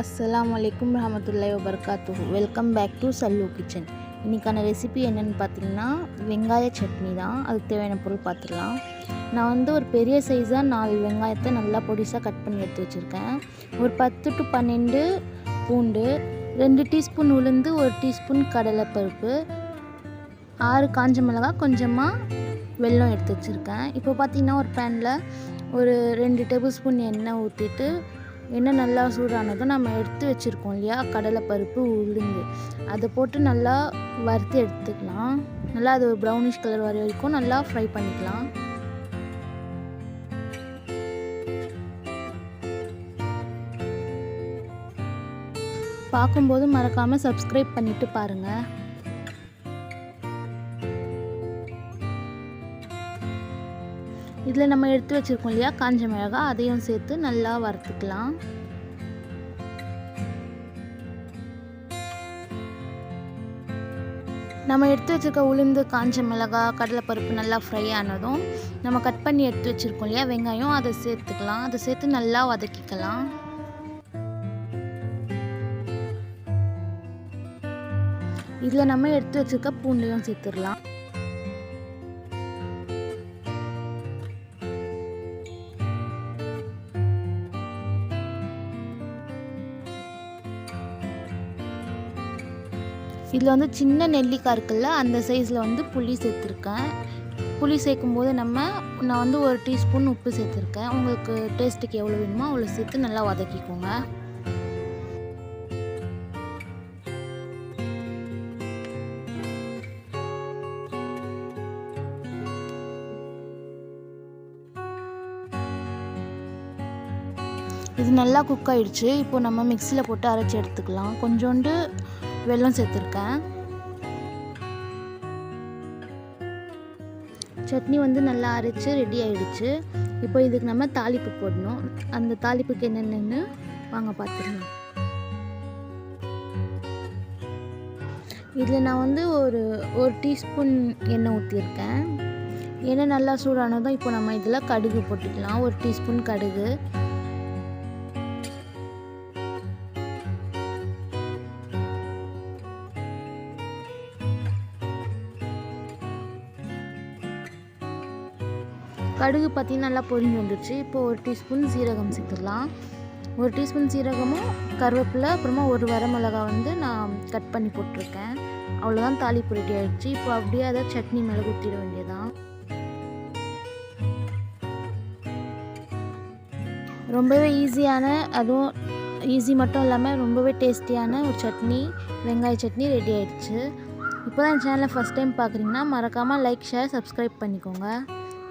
அஸ்லாம் அலைக்கும் ரஹமத்துல்லாஹி வபர்காத்து welcome back to Sallu kitchen இன்றைக்கான ரெசிபி என்னென்னு பார்த்தீங்கன்னா வெங்காய சட்னி தான். அதுக்கு தேவையான பொருள் பார்த்துக்கலாம் நான் வந்து ஒரு பெரிய சைஸாக நாலு வெங்காயத்தை நல்லா பொடிசாக கட் பண்ணி எடுத்து வச்சுருக்கேன். ஒரு பத்து டு பன்னெண்டு பூண்டு ரெண்டு டீஸ்பூன் உளுந்து ஒரு டீஸ்பூன் கடலைப்பருப்பு ஆறு காஞ்ச மிளகாய் கொஞ்சமாக வெல்லம் எடுத்து வச்சுருக்கேன். இப்போ பார்த்தீங்கன்னா ஒரு பேனில் ஒரு ரெண்டு டேபிள் ஸ்பூன் எண்ணெய் ஊற்றிட்டு எண்ணெய் நல்லா சூடானதும் நம்ம எடுத்து வச்சுருக்கோம் இல்லையா? கடலைப்பருப்பு உளுந்து. அதை போட்டு நல்லா வறுத்து எடுத்துக்கலாம். நல்லா அது ஒரு ப்ரௌனிஷ் கலர் வர வரைக்கும் நல்லா ஃப்ரை பண்ணிக்கலாம். பார்க்கும்போது மறக்காமல் சப்ஸ்கிரைப் பண்ணிவிட்டு பாருங்கள் இதில் நம்ம எடுத்து வச்சுருக்கோம் இல்லையா? காஞ்ச மிளகாய் அதையும் சேர்த்து நல்லா வறுத்துக்கலாம். நம்ம எடுத்து வச்சுருக்க உளுந்து காஞ்ச மிளகாய் கடலைப்பருப்பு நல்லா ஃப்ரை ஆனதும் நம்ம கட் பண்ணி எடுத்து வச்சுருக்கோம் இல்லையா? வெங்காயம் அதை சேர்த்துக்கலாம். அதை சேர்த்து நல்லா வதக்கிக்கலாம். இதில் நம்ம எடுத்து வச்சுருக்க பூண்டையும் சேர்த்துடலாம். இதில் வந்து சின்ன நெல்லிக்காய் இருக்குல்ல அந்த சைஸில் வந்து புளி சேர்த்துருக்கேன். புளி சேர்க்கும்போது நம்ம நான் வந்து ஒரு டீஸ்பூன் உப்பு சேர்த்துருக்கேன். உங்களுக்கு டேஸ்ட்டுக்கு எவ்வளோ வேணுமோ அவ்வளோ சேர்த்து நல்லா வதக்கிக்கோங்க. இது நல்லா குக் ஆயிடுச்சு. இப்போ நம்ம மிக்சியில் போட்டு அரைச்சி எடுத்துக்கலாம். கொஞ்சோண்டு வெல்லம் சேர்த்துருக்கேன். சட்னி வந்து நல்லா அரைச்சி ரெடி ஆயிடுச்சு. இப்போ இதுக்கு நம்ம தாளிப்பு போடணும். அந்த தாளிப்புக்கு என்னென்னு வாங்க பார்த்துக்கலாம் இதில் நான் வந்து ஒரு ஒரு டீஸ்பூன் எண்ணெய் ஊற்றிருக்கேன் எண்ணெய் நல்லா சூடானதும் இப்போ நம்ம இதில் கடுகு போட்டுக்கலாம். ஒரு டீஸ்பூன் கடுகு. கடுகு பார்த்திங்கன்னா நல்லா பொரிஞ்சு வந்துடுச்சு இப்போது ஒரு டீஸ்பூன் சீரகம் சேர்த்துடலாம். ஒரு டீஸ்பூன் சீரகமும் கருவேப்பிலை அப்புறமா ஒரு வரமிளகா வந்து நான் கட் பண்ணி போட்டிருக்கேன். அவ்வளோதான் தாளிப்பு ரெடி ஆகிடுச்சு இப்போ அப்படியே அதை சட்னி மேலே ஊற்றிட வேண்டியதான் ரொம்பவே ஈஸியான அதுவும் ஈஸி மட்டும் இல்லாமல் ரொம்பவே டேஸ்டியான ஒரு சட்னி வெங்காய சட்னி ரெடி ஆகிடுச்சு இப்போ தான் சேனலை ஃபஸ்ட் டைம் பார்க்குறீங்கன்னா மறக்காமல் லைக் ஷேர் சப்ஸ்கிரைப் பண்ணிக்கோங்க.